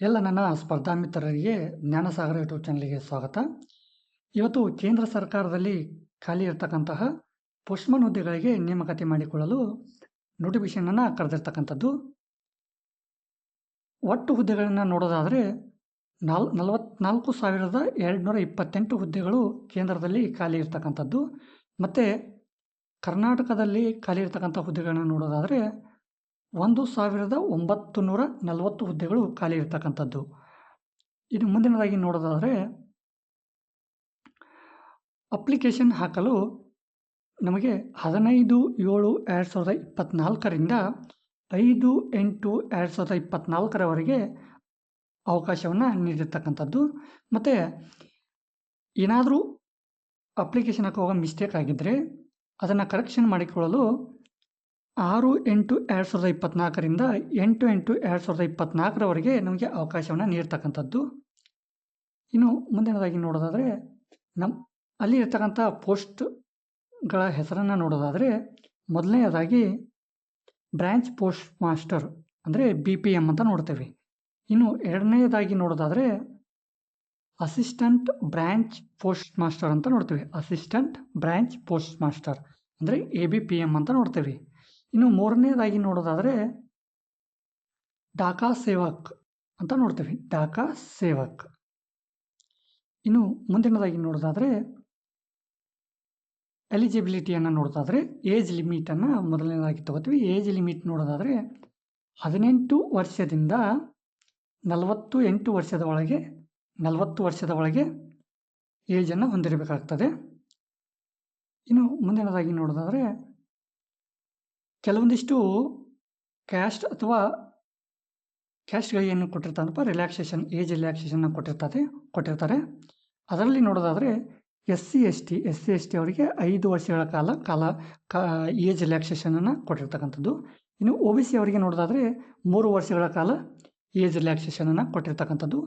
ಎಲ್ಲ ನನ್ನ ಸ್ಪರ್ಧಾ ಮಿತ್ರರಿಗೆ ಜ್ಞಾನಸಾಗರ ಯೂಟ್ಯೂಬ್ ಚಾನಲ್ಗೆ ಸ್ವಾಗತ. ಇವತ್ತು ಕೇಂದ್ರ ಸರ್ಕಾರದಲ್ಲಿ ಖಾಲಿ ಇರತಕ್ಕಂತಹ ಪೋಸ್ಟ್ಮನ್ ಹುದ್ದೆಗಳಿಗೆ ನೇಮಕಾತಿ ಮಾಡಿಕೊಳ್ಳಲು ನೋಟಿಫಿಕೇಷನನ್ನು ಕರೆದಿರ್ತಕ್ಕಂಥದ್ದು ಒಟ್ಟು ಹುದ್ದೆಗಳನ್ನು ನೋಡೋದಾದರೆ ನಾಲ್ ಸಾವಿರದ ಎರಡುನೂರ ಇಪ್ಪತ್ತೆಂಟು ಹುದ್ದೆಗಳು ಕೇಂದ್ರದಲ್ಲಿ ಖಾಲಿ ಇರ್ತಕ್ಕಂಥದ್ದು. ಮತ್ತು ಕರ್ನಾಟಕದಲ್ಲಿ ಖಾಲಿ ಇರ್ತಕ್ಕಂಥ ಹುದ್ದೆಗಳನ್ನು ನೋಡೋದಾದರೆ ಒಂದು ಸಾವಿರದ ಒಂಬತ್ತು ನೂರ ನಲವತ್ತು ಹುದ್ದೆಗಳು ಖಾಲಿ ಇರತಕ್ಕಂಥದ್ದು ಇನ್ನು ಮುಂದಿನದಾಗಿ ನೋಡೋದಾದರೆ, ಅಪ್ಲಿಕೇಶನ್ ಹಾಕಲು ನಮಗೆ ಹದಿನೈದು ಏಳು ಎರಡು ಸಾವಿರದ ಇಪ್ಪತ್ತ್ನಾಲ್ಕರಿಂದ ಐದು ಎಂಟು ಎರಡು ಸಾವಿರದ ಇಪ್ಪತ್ತ್ನಾಲ್ಕರವರೆಗೆ ಅವಕಾಶವನ್ನು ನೀಡಿರ್ತಕ್ಕಂಥದ್ದು. ಮತ್ತು ಏನಾದರೂ ಅಪ್ಲಿಕೇಶನ್ ಹಾಕುವಾಗ ಮಿಸ್ಟೇಕ್ ಆಗಿದ್ದರೆ ಅದನ್ನು ಕರೆಕ್ಷನ್ ಮಾಡಿಕೊಳ್ಳಲು ಆರು ಎಂಟು ಎರಡು ಸಾವಿರದ ಇಪ್ಪತ್ತ್ನಾಲ್ಕರಿಂದ ಎಂಟು ಎಂಟು ಎರಡು ಸಾವಿರದ ಇಪ್ಪತ್ತ್ನಾಲ್ಕರವರೆಗೆ ನಮಗೆ ಅವಕಾಶವನ್ನು ನೀಡ್ತಕ್ಕಂಥದ್ದು. ಇನ್ನು ಮುಂದಿನದಾಗಿ ನೋಡೋದಾದರೆ ನಮ್ಮ ಅಲ್ಲಿ ಇರ್ತಕ್ಕಂಥ ಪೋಸ್ಟ್ಗಳ ಹೆಸರನ್ನು ನೋಡೋದಾದರೆ ಮೊದಲನೆಯದಾಗಿ ಬ್ರ್ಯಾಂಚ್ ಪೋಸ್ಟ್ ಮಾಸ್ಟರ್ ಅಂದರೆ ಬಿ ಪಿ ಎಂ ಅಂತ ನೋಡ್ತೇವೆ. ಇನ್ನು ಎರಡನೆಯದಾಗಿ ನೋಡೋದಾದರೆ ಅಸಿಸ್ಟೆಂಟ್ ಬ್ರ್ಯಾಂಚ್ ಪೋಸ್ಟ್ ಮಾಸ್ಟರ್ ಅಂತ ನೋಡ್ತೇವೆ. ಅಸಿಸ್ಟೆಂಟ್ ಬ್ರ್ಯಾಂಚ್ ಪೋಸ್ಟ್ ಮಾಸ್ಟರ್ ಅಂದರೆ ಎ ಬಿ ಪಿ ಎಂ ಅಂತ ನೋಡ್ತೇವೆ. ಇನ್ನು ಮೂರನೇದಾಗಿ ನೋಡೋದಾದರೆ ಡಾಕಾ ಸೇವಕ್ ಅಂತ ನೋಡ್ತೇವೆ. ಡಾಕಾ ಸೇವಕ್. ಇನ್ನು ಮುಂದಿನದಾಗಿ ನೋಡೋದಾದರೆ ಎಲಿಜಿಬಿಲಿಟಿಯನ್ನು ನೋಡೋದಾದರೆ ಏಜ್ ಲಿಮಿಟನ್ನು ಮೊದಲನೇದಾಗಿ ತಗೋತೀವಿ. ಏಜ್ ಲಿಮಿಟ್ ನೋಡೋದಾದರೆ ಹದಿನೆಂಟು ವರ್ಷದಿಂದ ನಲವತ್ತು ಎಂಟು ವರ್ಷದ ಒಳಗೆ, ನಲವತ್ತು ವರ್ಷದ ಒಳಗೆ ಏಜನ್ನು ಹೊಂದಿರಬೇಕಾಗ್ತದೆ. ಇನ್ನು ಮುಂದಿನದಾಗಿ ನೋಡೋದಾದರೆ ಕೆಲವೊಂದಿಷ್ಟು ಕ್ಯಾಸ್ಟ್ ಅಥವಾ ಕ್ಯಾಸ್ಟ್ಗಳಿಗೆ ಏನು ಕೊಟ್ಟಿರ್ತಾರಪ್ಪ ರಿಲ್ಯಾಕ್ಸೇಷನ್ ಏಜ್ ರಿಲ್ಯಾಕ್ಸೇಷನ್ನ ಕೊಟ್ಟಿರ್ತದೆ, ಕೊಟ್ಟಿರ್ತಾರೆ. ಅದರಲ್ಲಿ ನೋಡೋದಾದರೆ S C S T S C S T ಅವರಿಗೆ ಐದು ವರ್ಷಗಳ ಕಾಲ ಕಾಲ, ಕಾ ಏಜ್ ರಿಲ್ಯಾಕ್ಸೇಷನನ್ನು ಕೊಟ್ಟಿರ್ತಕ್ಕಂಥದ್ದು. ಇನ್ನು ಒ ಬಿ ಸಿ ಅವರಿಗೆ ನೋಡೋದಾದರೆ ಮೂರು ವರ್ಷಗಳ ಕಾಲ ಏಜ್ ರಿಲ್ಯಾಕ್ಸೇಷನನ್ನು ಕೊಟ್ಟಿರ್ತಕ್ಕಂಥದ್ದು.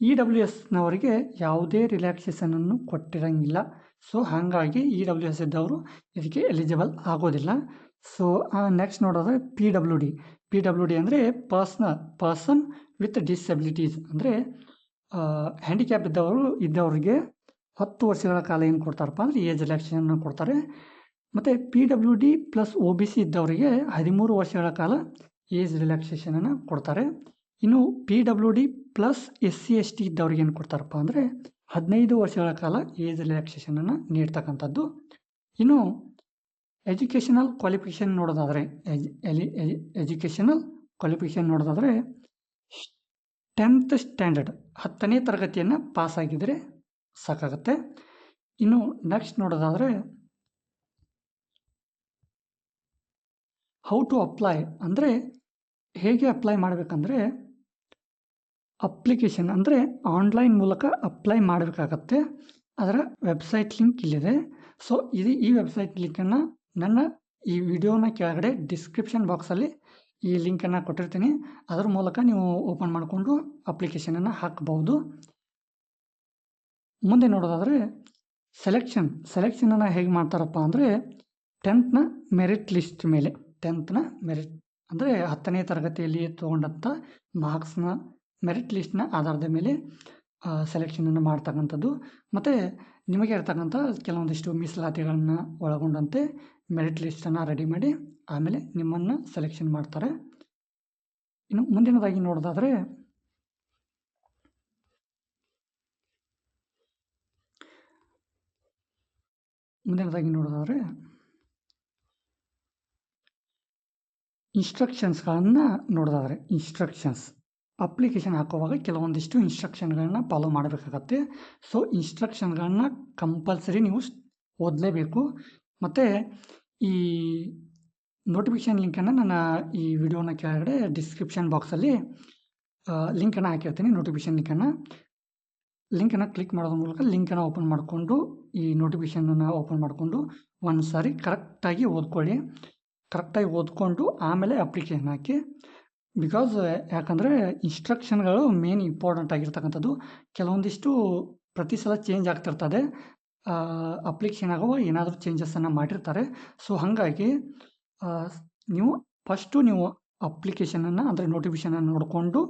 ಇ ಡಬ್ಲ್ಯೂ ಎಸ್ನವರಿಗೆ ಯಾವುದೇ ರಿಲ್ಯಾಕ್ಸೇಷನನ್ನು ಕೊಟ್ಟಿರಂಗಿಲ್ಲ. ಸೊ ಹಾಗಾಗಿ ಇ ಡಬ್ಲ್ಯೂ ಎಸ್ ಇದ್ದವರು ಇದಕ್ಕೆ ಎಲಿಜಿಬಲ್ ಆಗೋದಿಲ್ಲ. So next ನೋಡೋದ್ರೆ P W D P W D ಅಂದರೆ ಪರ್ಸ್ನ ಪರ್ಸನ್ ವಿತ್ ಡಿಸಬಿಲಿಟೀಸ್ ಅಂದರೆ ಹ್ಯಾಂಡಿಕ್ಯಾಪ್ ಇದ್ದವರು, ಇದ್ದವರಿಗೆ ಹತ್ತು ವರ್ಷಗಳ ಕಾಲ ಏನು ಕೊಡ್ತಾರಪ್ಪ ಅಂದರೆ ಏಜ್ ರಿಲ್ಯಾಕ್ಸೇಷನ್ ಕೊಡ್ತಾರೆ. ಮತ್ತು P W D plus O B C ಇದ್ದವರಿಗೆ ಹದಿಮೂರು ವರ್ಷಗಳ ಕಾಲ ಏಜ್ ರಿಲ್ಯಾಕ್ಸೇಷನನ್ನು ಕೊಡ್ತಾರೆ. ಇನ್ನು P W D plus S C S T ಇದ್ದವ್ರಿಗೆ ಏನು ಕೊಡ್ತಾರಪ್ಪ ಅಂದರೆ ಹದಿನೈದು ವರ್ಷಗಳ ಕಾಲ ಏಜ್ ರಿಲ್ಯಾಕ್ಸೇಷನನ್ನು ನೀಡ್ತಕ್ಕಂಥದ್ದು. ಇನ್ನು ಎಜುಕೇಷನಲ್ ಕ್ವಾಲಿಫಿಕೇಷನ್ ನೋಡೋದಾದರೆ, ಎಜ್, ಎಲಿ ಎಜುಕೇಷನಲ್ ಕ್ವಾಲಿಫಿಕೇಷನ್ ನೋಡೋದಾದರೆ ಟೆಂತ್ ಸ್ಟ್ಯಾಂಡರ್ಡ್ ಹತ್ತನೇ ತರಗತಿಯನ್ನು ಪಾಸಾಗಿದ್ದರೆ ಸಾಕಾಗುತ್ತೆ. ಇನ್ನು ನೆಕ್ಸ್ಟ್ ನೋಡೋದಾದರೆ ಹೌ ಟು ಅಪ್ಲೈ ಅಂದರೆ ಹೇಗೆ ಅಪ್ಲೈ ಮಾಡಬೇಕಂದ್ರೆ ಅಪ್ಲಿಕೇಶನ್ ಅಂದರೆ ಆನ್ಲೈನ್ ಮೂಲಕ ಅಪ್ಲೈ ಮಾಡಬೇಕಾಗತ್ತೆ. ಅದರ ವೆಬ್ಸೈಟ್ ಲಿಂಕ್ ಇಲ್ಲಿದೆ. ಸೊ ಇದು ಈ ವೆಬ್ಸೈಟ್ ಲಿಂಕನ್ನು ನನ್ನ ಈ ವಿಡಿಯೋನ ಕೆಳಗಡೆ ಡಿಸ್ಕ್ರಿಪ್ಷನ್ ಬಾಕ್ಸಲ್ಲಿ ಈ ಲಿಂಕನ್ನು ಕೊಟ್ಟಿರ್ತೀನಿ. ಅದರ ಮೂಲಕ ನೀವು ಓಪನ್ ಮಾಡಿಕೊಂಡು ಅಪ್ಲಿಕೇಶನನ್ನು ಹಾಕಬಹುದು. ಮುಂದೆ ನೋಡೋದಾದರೆ ಸೆಲೆಕ್ಷನ್ ಸೆಲೆಕ್ಷನನ್ನು ಹೇಗೆ ಮಾಡ್ತಾರಪ್ಪ ಅಂದರೆ ಟೆಂತ್ನ ಮೆರಿಟ್ ಲಿಸ್ಟ್ ಮೇಲೆ. ಟೆಂತ್ನ ಮೆರಿಟ್ ಅಂದರೆ ಹತ್ತನೇ ತರಗತಿಯಲ್ಲಿ ತೊಗೊಂಡಂಥ ಮಾರ್ಕ್ಸ್ನ ಮೆರಿಟ್ ಲಿಸ್ಟ್ನ ಆಧಾರದ ಮೇಲೆ ಸೆಲೆಕ್ಷನನ್ನು ಮಾಡ್ತಕ್ಕಂಥದ್ದು. ಮತ್ತು ನಿಮಗೆ ಇರ್ತಕ್ಕಂಥ ಕೆಲವೊಂದಿಷ್ಟು ಮೀಸಲಾತಿಗಳನ್ನು ಒಳಗೊಂಡಂತೆ ಮೆರಿಟ್ ಲಿಸ್ಟನ್ನು ರೆಡಿ ಮಾಡಿ ಆಮೇಲೆ ನಿಮ್ಮನ್ನು ಸೆಲೆಕ್ಷನ್ ಮಾಡ್ತಾರೆ. ಇನ್ನು ಮುಂದಿನದಾಗಿ ನೋಡೋದಾದರೆ ಮುಂದಿನದಾಗಿ ನೋಡೋದಾದರೆ ಇನ್ಸ್ಟ್ರಕ್ಷನ್ಸ್ಗಳನ್ನು ನೋಡೋದಾದರೆ. ಇನ್ಸ್ಟ್ರಕ್ಷನ್ಸ್ ಅಪ್ಲಿಕೇಶನ್ ಹಾಕುವಾಗ ಕೆಲವೊಂದಿಷ್ಟು ಇನ್ಸ್ಟ್ರಕ್ಷನ್ಗಳನ್ನ ಫಾಲೋ ಮಾಡಬೇಕಾಗತ್ತೆ. ಸೊ ಇನ್ಸ್ಟ್ರಕ್ಷನ್ಗಳನ್ನ ಕಂಪಲ್ಸರಿ ನೀವು ಓದಲೇಬೇಕು. ಮತ್ತು ಈ ನೋಟಿಫಿಕೇಷನ್ ಲಿಂಕನ್ನು ನನ್ನ ಈ ವಿಡಿಯೋನ ಕೆಳಗಡೆ ಡಿಸ್ಕ್ರಿಪ್ಷನ್ ಬಾಕ್ಸಲ್ಲಿ ಲಿಂಕನ್ನು ಹಾಕಿರ್ತೀನಿ ನೋಟಿಫಿಕೇಷನ್ ಲಿಂಕನ್ನು ಲಿಂಕನ್ನು ಕ್ಲಿಕ್ ಮಾಡೋದ್ರ ಮೂಲಕ ಲಿಂಕನ್ನು ಓಪನ್ ಮಾಡಿಕೊಂಡು, ಈ ನೋಟಿಫಿಕೇಷನನ್ನು ಓಪನ್ ಮಾಡಿಕೊಂಡು ಒಂದು ಸಾರಿ ಕರೆಕ್ಟಾಗಿ ಓದ್ಕೊಳ್ಳಿ. ಕರೆಕ್ಟಾಗಿ ಓದ್ಕೊಂಡು ಆಮೇಲೆ ಅಪ್ಲಿಕೇಶನ್ ಹಾಕಿ. ಬಿಕಾಸ್ ಯಾಕಂದರೆ ಇನ್ಸ್ಟ್ರಕ್ಷನ್ಗಳು ಮೇನ್ ಇಂಪಾರ್ಟೆಂಟ್ ಆಗಿರ್ತಕ್ಕಂಥದ್ದು. ಕೆಲವೊಂದಿಷ್ಟು ಪ್ರತಿ ಸಲ ಚೇಂಜ್ ಆಗ್ತಿರ್ತದೆ. ಅಪ್ಲಿಕೇಶನ್ ಆಗುವ ಏನಾದರೂ ಚೇಂಜಸನ್ನು ಮಾಡಿರ್ತಾರೆ. ಸೊ ಹಾಗಾಗಿ ನೀವು ಫಸ್ಟು ನೀವು ಅಪ್ಲಿಕೇಶನನ್ನು ಅಂದರೆ ನೋಟಿಫಿಕೇಶನ್ ನೋಡಿಕೊಂಡು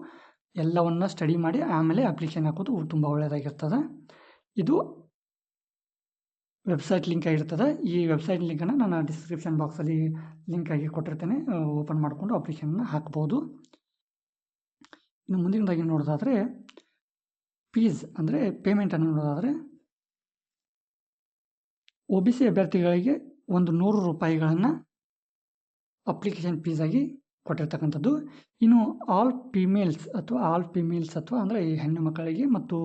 ಎಲ್ಲವನ್ನು ಸ್ಟಡಿ ಮಾಡಿ ಆಮೇಲೆ ಅಪ್ಲಿಕೇಶನ್ ಹಾಕೋದು ತುಂಬ ಒಳ್ಳೆಯದಾಗಿರ್ತದೆ ಇದು ವೆಬ್ಸೈಟ್ ಲಿಂಕ್ ಆಗಿರ್ತದೆ. ಈ ವೆಬ್ಸೈಟ್ ಲಿಂಕನ್ನು ನಾನು ಡಿಸ್ಕ್ರಿಪ್ಷನ್ ಬಾಕ್ಸಲ್ಲಿ ಲಿಂಕ್ ಆಗಿ ಕೊಟ್ಟಿರ್ತೇನೆ. ಓಪನ್ ಮಾಡಿಕೊಂಡು ಅಪ್ಲಿಕೇಶನ್ನ ಹಾಕ್ಬೋದು. ಇನ್ನು ಮುಂದಿನದಾಗಿ ನೋಡೋದಾದರೆ ಫೀಸ್ ಅಂದರೆ ಪೇಮೆಂಟನ್ನು ನೋಡೋದಾದರೆ ಒ ಬಿ ಸಿ ಅಭ್ಯರ್ಥಿಗಳಿಗೆ ಒಂದು ನೂರು ರೂಪಾಯಿಗಳನ್ನು ಅಪ್ಲಿಕೇಶನ್ ಫೀಸಾಗಿ ಕೊಟ್ಟಿರ್ತಕ್ಕಂಥದ್ದು. ಇನ್ನು ಆಲ್ ಫಿಮೇಲ್ಸ್ ಅಥವಾ ಆಲ್ ಫಿಮೇಲ್ಸ್ ಅಥವಾ ಅಂದರೆ ಈ ಹೆಣ್ಣು ಮಕ್ಕಳಿಗೆ ಮತ್ತು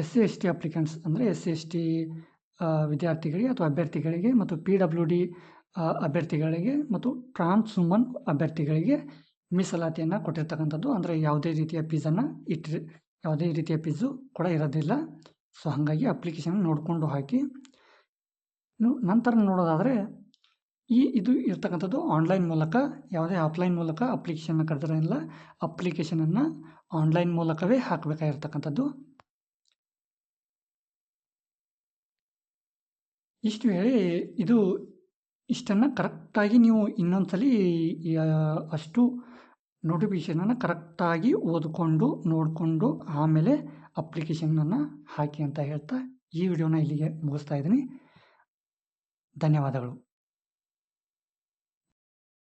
S C S T applicants ಅಂದರೆ ಎಸ್ ಸಿ ಎಸ್ ಟಿ ವಿದ್ಯಾರ್ಥಿಗಳಿಗೆ ಅಥವಾ ಅಭ್ಯರ್ಥಿಗಳಿಗೆ ಮತ್ತು ಪಿ ಡಬ್ಲ್ಯೂ ಡಿ ಅಭ್ಯರ್ಥಿಗಳಿಗೆ ಮತ್ತು ಟ್ರಾನ್ಸ್ ವುಮನ್ ಅಭ್ಯರ್ಥಿಗಳಿಗೆ ಮೀಸಲಾತಿಯನ್ನು ಕೊಟ್ಟಿರ್ತಕ್ಕಂಥದ್ದು. ಅಂದರೆ ಯಾವುದೇ ರೀತಿಯ ಫೀಸನ್ನು ಇಟ್ಟಿರಿ ಯಾವುದೇ ರೀತಿಯ ಫೀಸು ಕೂಡ ಇರೋದಿಲ್ಲ. ಸೊ ಹಾಗಾಗಿ ಅಪ್ಲಿಕೇಶನ್ ನೋಡಿಕೊಂಡು ಹಾಕಿ. ನಂತರ ನೋಡೋದಾದರೆ, ಈ ಇದು ಇರ್ತಕ್ಕಂಥದ್ದು ಆನ್ಲೈನ್ ಮೂಲಕ, ಯಾವುದೇ ಆಫ್ಲೈನ್ ಮೂಲಕ ಅಪ್ಲಿಕೇಶನ್ನ ಕರೆದಿರೋಲ್ಲ ಅಪ್ಲಿಕೇಶನನ್ನು ಆನ್ಲೈನ್ ಮೂಲಕವೇ ಹಾಕಬೇಕಾಗಿರ್ತಕ್ಕಂಥದ್ದು. ಇಷ್ಟು ಹೇಳಿ ಇದು ಇಷ್ಟನ್ನು ಕರೆಕ್ಟಾಗಿ ನೀವು ಇನ್ನೊಂದ್ಸಲ ಅಷ್ಟು ನೋಟಿಫಿಕೇಷನನ್ನು ಕರೆಕ್ಟಾಗಿ ಓದಿಕೊಂಡು ನೋಡಿಕೊಂಡು ಆಮೇಲೆ ಅಪ್ಲಿಕೇಶನನ್ನು ಹಾಕಿ ಅಂತ ಹೇಳ್ತಾ ಈ ವಿಡಿಯೋನ ಇಲ್ಲಿಗೆ ಮುಗಿಸ್ತಾ ಇದ್ದೀನಿ. ಧನ್ಯವಾದಗಳು.